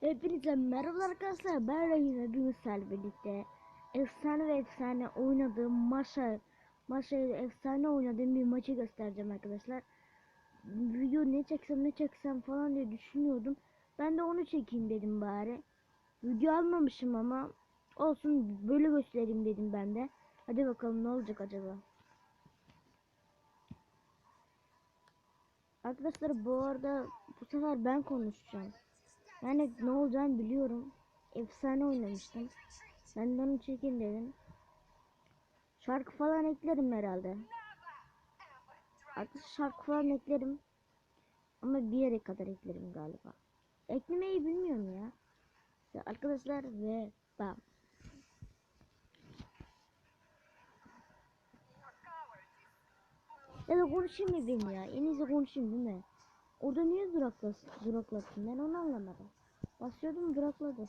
Hepinize merhaba arkadaşlar. Ben Rahim misal birlikte efsane ve efsane oynadığım maça maça efsane oynadığım bir maçı göstereceğim arkadaşlar. Video ne çeksem ne çeksem falan diye düşünüyordum. Ben de onu çekeyim dedim bari. Video almamışım ama olsun böyle göstereyim dedim ben de. Hadi bakalım ne olacak acaba. Arkadaşlar bu arada bu sefer ben konuşacağım. Yani ne olacağını biliyorum. Efsane oynamıştım. Ben de onu çekeyim dedim. Şarkı falan eklerim herhalde. Artık şarkı falan eklerim. Ama bir yere kadar eklerim galiba. Eklemeyi bilmiyorum ya. İşte arkadaşlar ve bam. Ya da konuşayım mı ben ya? En iyisi konuşayım değil mi? Orada niye duraklasın, duraklattın? Ben onu anlamadım. Basıyordum durakladı.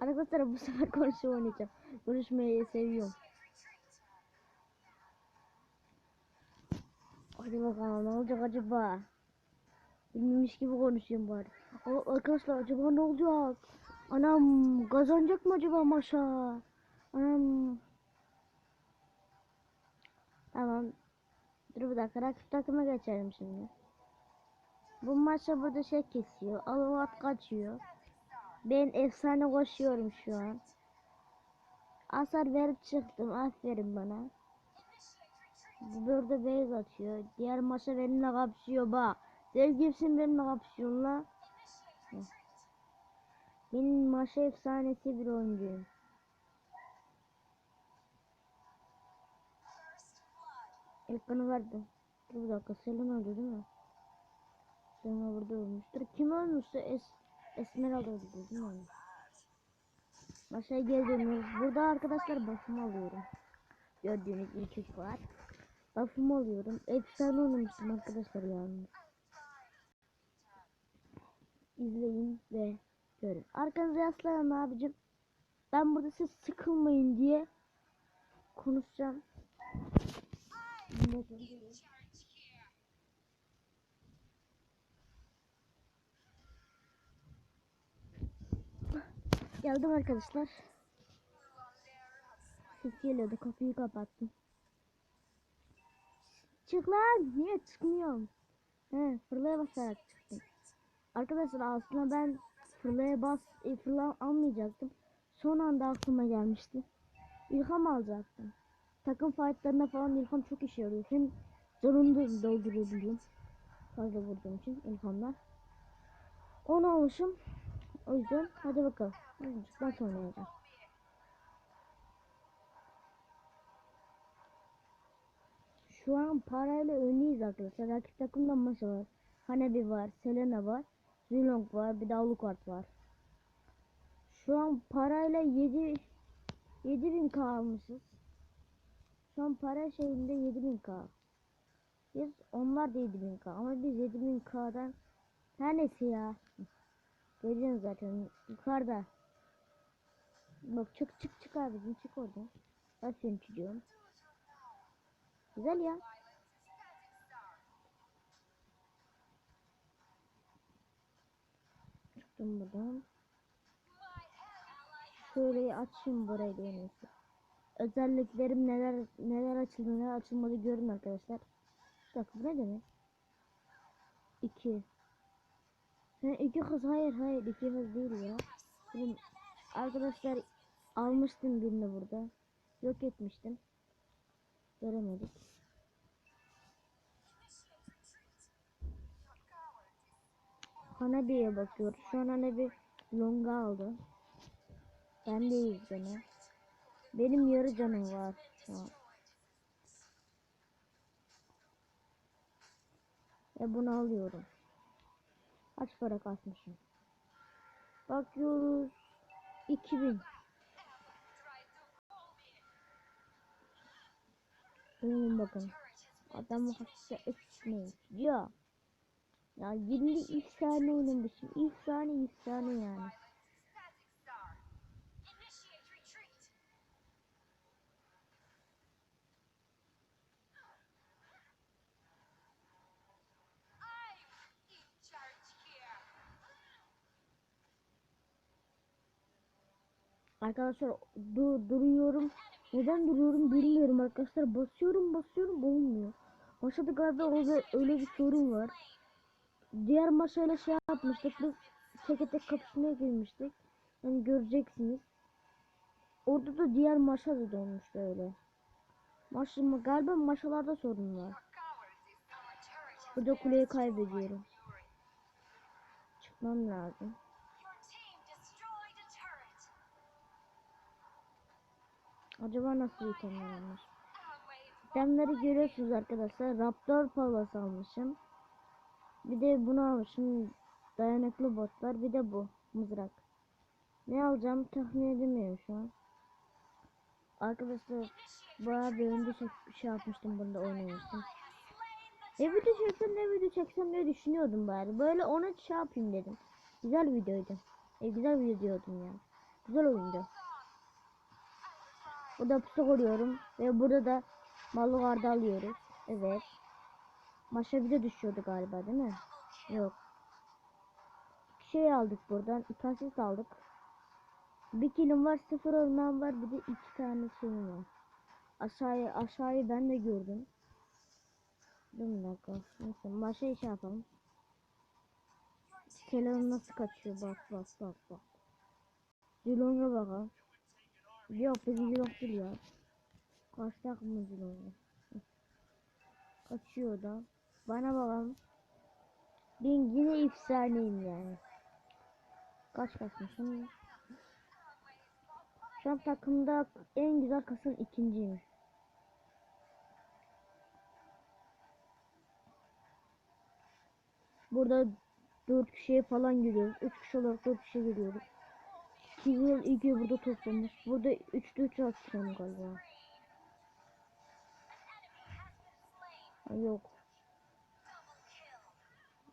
Arkadaşlar bu sefer konuşma oynayacağım. Konuşmayı seviyorum. Hadi bakalım ne olacak acaba? Bilmemiş gibi konuşayım bari. Aa, arkadaşlar acaba ne olacak? Anam kazanacak mı acaba maşa? Anam. Tamam. Dur bir dakika rakip takıma geçelim şimdi. Bu maçta burada şey kesiyor. Alavat kaçıyor. Ben efsane koşuyorum şu an. Asar verip çıktım. Aferin bana. Burada beyaz atıyor. Diğer maça benimle kapışıyor bak. Sen benimle kapışıyorsun la? Benim maşa efsanesi bir oyuncuyum. İlk kanı verdim. Dur bir dakika Selim öldü değil mi? Selim burada ölmüştür. Kim ölmüşse es Esmeralda öldü değil mi? Maşaya geri. Burada arkadaşlar buff'ımı alıyorum. Gördüğünüz ilk var. Buff'ımı alıyorum. Efsane oynamıştım arkadaşlar yani. İzleyin ve görün. Arkanıza yaslanın abicim. Ben burada siz sıkılmayın diye konuşacağım. Dinleyin. Geldim arkadaşlar. Ses geliyordu kapıyı kapattım. Çık lan niye çıkmıyorum? He fırlaya basarak çıktım. Arkadaşlar aslında ben fırlaya bas e, fırla almayacaktım. Son anda aklıma gelmişti. İlham alacaktım. Takım fightlarında falan ilham çok işe yarıyor. Hem canını da doldurabiliyorum. Fazla vurduğum için ilhamlar. Onu almışım. O yüzden hadi bakalım. Azıcık maç oynayacağım. Şu an parayla önlüyüz arkadaşlar. Rakip takımda maça var. Hanebi var, Selena var, Zilong var, bir de Alucard var. Şu an parayla 7 7000 k almışız. Şu an para şeyinde 7000 k. Biz onlar da 7000 k ama biz 7000 k'dan her neyse ya. Görüyorsun zaten yukarıda. Bak çık çık çık abicim çık oradan. Ben seni çiziyorum. Güzel ya. Çıktım buradan. Şöyle açayım burayı da iyisi. Özelliklerim neler neler açıldı neler açılmadı görün arkadaşlar. Bir dakika ne demek? 2 Ha, iki kız hayır hayır iki kız değil ya. Benim arkadaşlar almıştım birini burada. Yok etmiştim. Göremedik. Hanabi'ye bakıyoruz. Şu an Hanabi longa aldı. Ben de gene. Benim yarı canım var şu an. Ve bunu alıyorum. Kaç para kasmışım? Bakıyoruz. 2000. Oğlum bakın. Adam hasta etmeyin. Ya. Ya 20 efsane oynamışım. Efsane efsane yani. Arkadaşlar dur, duruyorum. Neden duruyorum bilmiyorum arkadaşlar. Basıyorum basıyorum olmuyor. Maşada galiba öyle, öyle bir sorun var. Diğer maşayla şey yapmıştık. Biz tek kapışmaya girmiştik. Yani göreceksiniz. Orada da diğer maşa da dolmuştu öyle. Maşa, galiba maşalarda sorun var. Burada kuleyi kaybediyorum. Çıkmam lazım. Acaba nasıl itemler almış? İtemleri görüyorsunuz arkadaşlar. Raptor palası almışım. Bir de bunu almışım. Dayanıklı botlar. Bir de bu. Mızrak. Ne alacağım tahmin edemiyorum şu an. Arkadaşlar bayağı bir önce şey, şey yapmıştım bunda oynamıştım. Ne video çeksem ne video çeksem ne düşünüyordum bari. Böyle ona şey yapayım dedim. Güzel videoydu. E, güzel video diyordum ya. Güzel oyundu. Burada pusu koruyorum. Ve burada da malı vardı alıyoruz. Evet. Maşa bize düşüyordu galiba değil mi? Yok. Bir şey aldık buradan. Asist aldık. Bir kilim var, sıfır ölmem var. Bir de iki tane şeyim var. Aşağıya, aşağıyı ben de gördüm. Dur bir dakika. Neyse maşa iş yapalım. Telefon nasıl kaçıyor bak bak bak bak. Zilonga bakalım. Yok bizim Zilong değil ya. Kaç takımı Zilonga. Kaçıyor da. Bana bakalım. Ben yine efsaneyim yani. Kaç kaçmışım? Şu an takımda en güzel kasım ikinciyim. Burada 4 kişiye falan giriyoruz. 3 kişi olarak 4 kişi giriyoruz. Kigel ilk burada toplamış. Burada 3'te 3 atacağım galiba. Yok.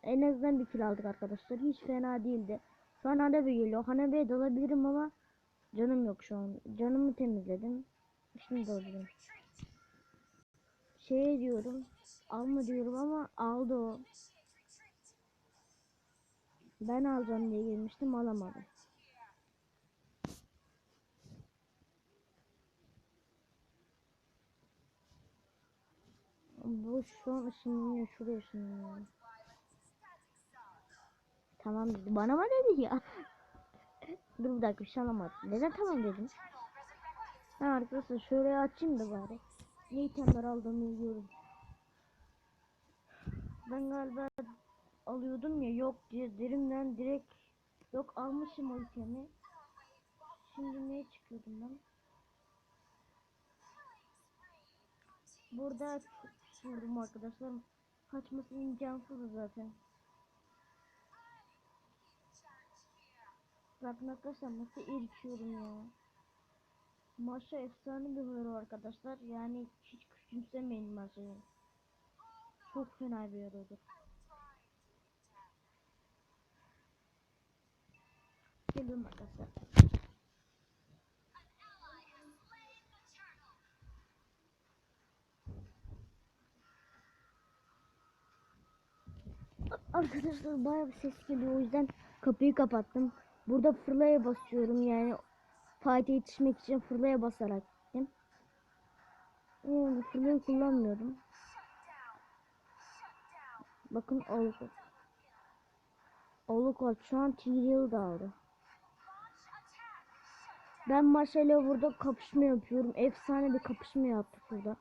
En azından bir kill aldık arkadaşlar. Hiç fena değildi. Şu an Hanabe geliyor. Hanabe'ye dalabilirim ama canım yok şu an. Canımı temizledim. Şimdi dalabilirim. Şey diyorum. Alma diyorum ama aldı o. Ben alacağım diye girmiştim alamadım. Bu şu an ışınlanıyor şuraya ışınlanıyor. Tamam dedi. Bana mı dedi ya? Dur bir dakika bir şey anlamadım. Neden tamam dedim? Ha arkadaşlar şöyle açayım da bari. Ne itemler aldığımı biliyorum. Ben galiba alıyordum ya yok diye derimden direkt yok almışım o itemi. Şimdi neye çıkıyordum ben? Burada vurdum arkadaşlar. Kaçması imkansız zaten. Bakın arkadaşlar nasıl irkiyorum ya. Maşa efsane bir hero arkadaşlar. Yani hiç küçümsemeyin Maşa'yı. Çok fena bir herodur. Geliyorum arkadaşlar. Arkadaşlar bayağı bir ses geliyor o yüzden kapıyı kapattım. Burada fırlaya basıyorum yani fight'e yetişmek için fırlaya basarak gittim. Yani fırlayı kullanmıyorum. Bakın Olukot. Olukot şu an Tyrael da aldı. Ben Maşa'yla burada kapışma yapıyorum. Efsane bir kapışma yaptık burada.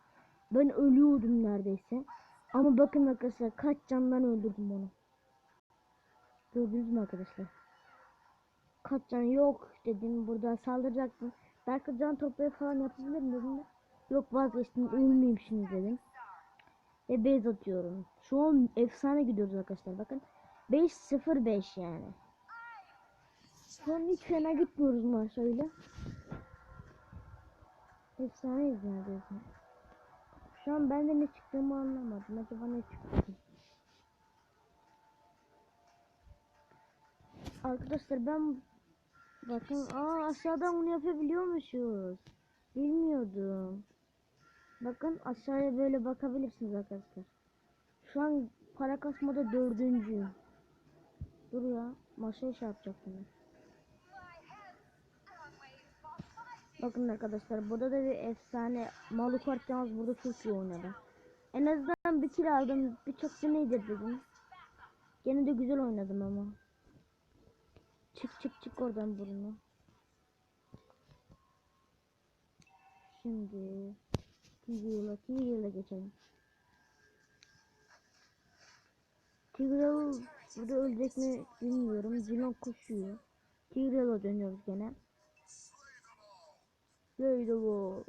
Ben ölüyordum neredeyse. Ama bakın arkadaşlar kaç candan öldürdüm onu. Gördünüz mü arkadaşlar? Kaç can yok dedim buradan saldıracaktım. Belki can toplağı falan yapabilirim dedim de. Yok vazgeçtim ölmeyeyim şimdi dedim. Ve base atıyorum. Şu an efsane gidiyoruz arkadaşlar bakın. 5-0-5 yani. Şu an hiç fena gitmiyoruz maşallah. Efsaneyiz neredeyse. Şu an ben de ne çıktığımı anlamadım. Acaba ne çıktı? Arkadaşlar ben bakın aa aşağıdan bunu yapabiliyormuşuz. Bilmiyordum. Bakın aşağıya böyle bakabilirsiniz arkadaşlar. Şu an para kasmada dördüncü. Dur ya. Maşaya şey yapacaktım ben. Bakın arkadaşlar burada da bir efsane Malukart yalnız burada çok iyi oynadı. En azından bir kill aldım. Birçok nedir dedim. Gene de güzel oynadım ama. Çık çık çık oradan burnu. Şimdi Tigreal'a Tigreal'a geçelim. Tigreal burada ölecek mi bilmiyorum. Zilon koşuyor. Tigreal'a dönüyoruz gene. Böyle bu.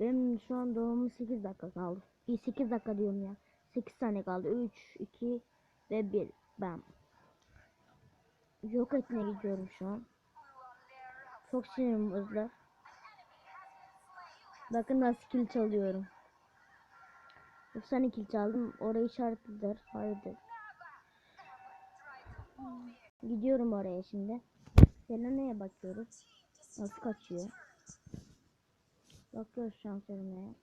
Benim şu an doğumu 8 dakika kaldı. Bir 8 dakika diyorum ya. 8 saniye kaldı. 3, 2 ve 1. Ben. Yok etmeye gidiyorum şu an. Çok sinirim bozdu. Bakın nasıl kill çalıyorum. 90 kill çaldım. Orayı işaretlediler. Hayırdır. Gidiyorum oraya şimdi. Selena'ya bakıyoruz. Nasıl kaçıyor? Bakıyoruz şu an Selena'ya.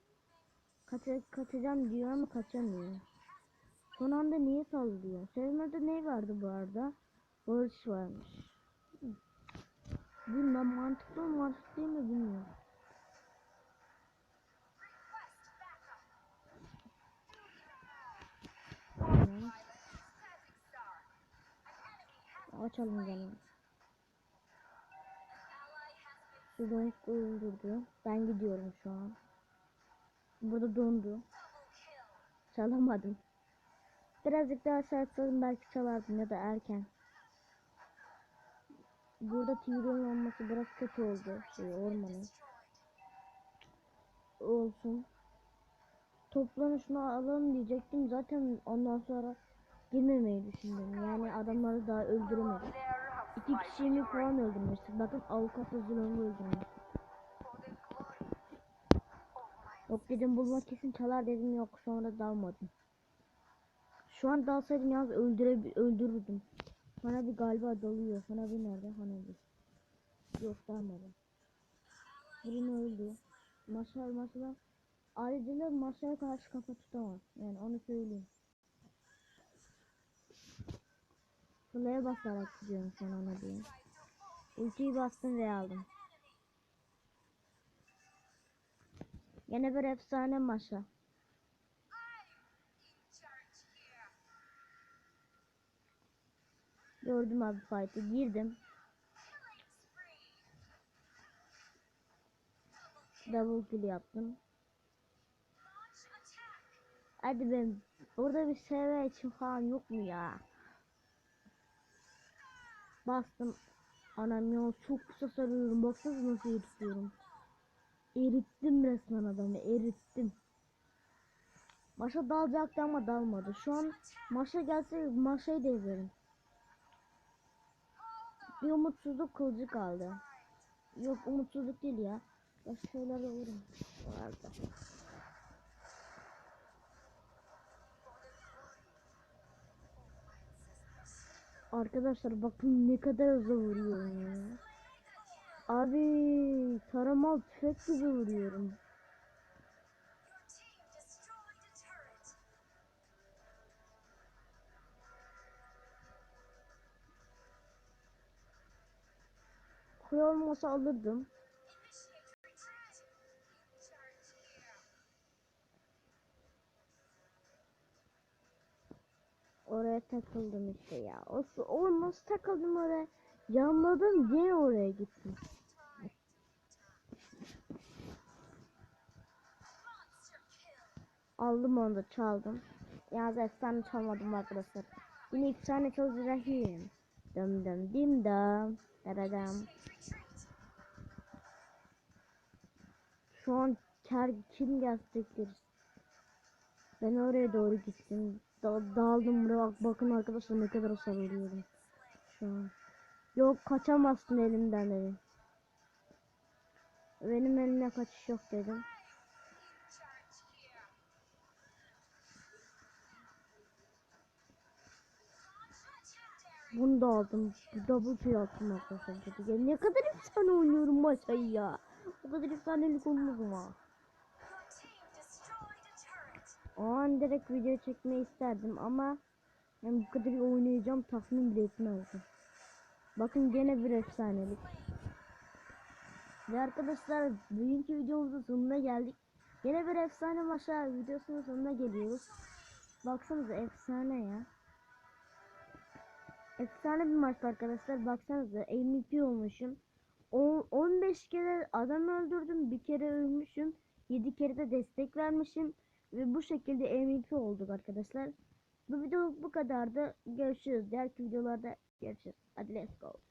Kaç kaçacağım diyor ama kaçamıyor. Son anda niye sallıyor? Selena'da ne vardı bu arada? Barış varmış. Bilmem mantıklı mı mantıklı değil mi bilmiyorum. Açalım gene. Şuradan öldürdü. Ben gidiyorum şu an. Burada dondu. Çalamadım. Birazcık daha sarsaydım belki çalardım ya da erken. Burada Tigre'nin olması biraz kötü oldu. Şey ormanın. Olsun. Toplanın şunu alalım diyecektim. Zaten ondan sonra girmemeyi düşündüm. Yani adamları daha öldüremedim. İki kişimi falan öldürmüştük. Bakın avukatla Zülon'u öldürmüştük. Yok dedim bulmak kesin çalar dedim yok sonra dalmadım. Şu an dalsaydım yalnız öldüre öldürürdüm. Bana bir galiba dalıyor. Bana bir nerede? Bana bir. Yok dalmadı. Bruno öldü. Maşal maşal. Ayrıca maşaya karşı kafa tutamaz. Yani onu söyleyeyim. Sıla'ya basarak gidiyorum sen ona diye. Ultiyi bastım ve aldım. Yine bir efsane maşa. Gördüm abi fight'ı girdim. Double kill yaptım. Hadi ben burada bir SV için falan yok mu ya? Bastım. Anam ya çok kısa sarıyorum. Baksanıza nasıl eritiyorum. Erittim resmen adamı. Erittim. Maşa dalacaktı ama dalmadı. Şu an maşa gelse maşayı devrerim. Bir umutsuzluk kılıcı kaldı. Yok umutsuzluk değil ya. Başka şeylerle vururum. Vardı. Arkadaşlar bakın ne kadar hızlı vuruyorum ya. Abi taramal tüfek gibi vuruyorum. Kule olmasa alırdım. Oraya takıldım işte ya. O, o nasıl takıldım oraya? Yanladım yine oraya gittim. Aldım onu da çaldım. Yalnız efsane çalmadım arkadaşlar. Yine efsane çalacağım. Dım dım dim dım. Daradam. Şu an ker kim gerçektir? Ben oraya doğru gittim. Da daldım buraya bak bakın arkadaşlar ne kadar hasar veriyorum. Şu an. Yok kaçamazsın elimden dedi. Benim elimde kaçış yok dedim. Bunu da aldım. Double kill attım arkadaşlar. Ya ne kadar efsane oynuyorum maçayı ya. O kadar efsanelik olmaz mı? O an direkt video çekmeyi isterdim ama yani bu kadar oynayacağım tahmin bile etmezdim. Bakın gene bir efsanelik. Ve arkadaşlar bugünkü videomuzun sonuna geldik. Yine bir efsane maşa videosunun sonuna geliyoruz. Baksanıza efsane ya. Efsane bir maçtı arkadaşlar. Baksanıza MVP olmuşum. O- 15 kere adam öldürdüm. Bir kere ölmüşüm. 7 kere de destek vermişim. Ve bu şekilde MVP olduk arkadaşlar. Bu video bu kadardı. Görüşürüz. Diğer videolarda görüşürüz. Hadi let's go.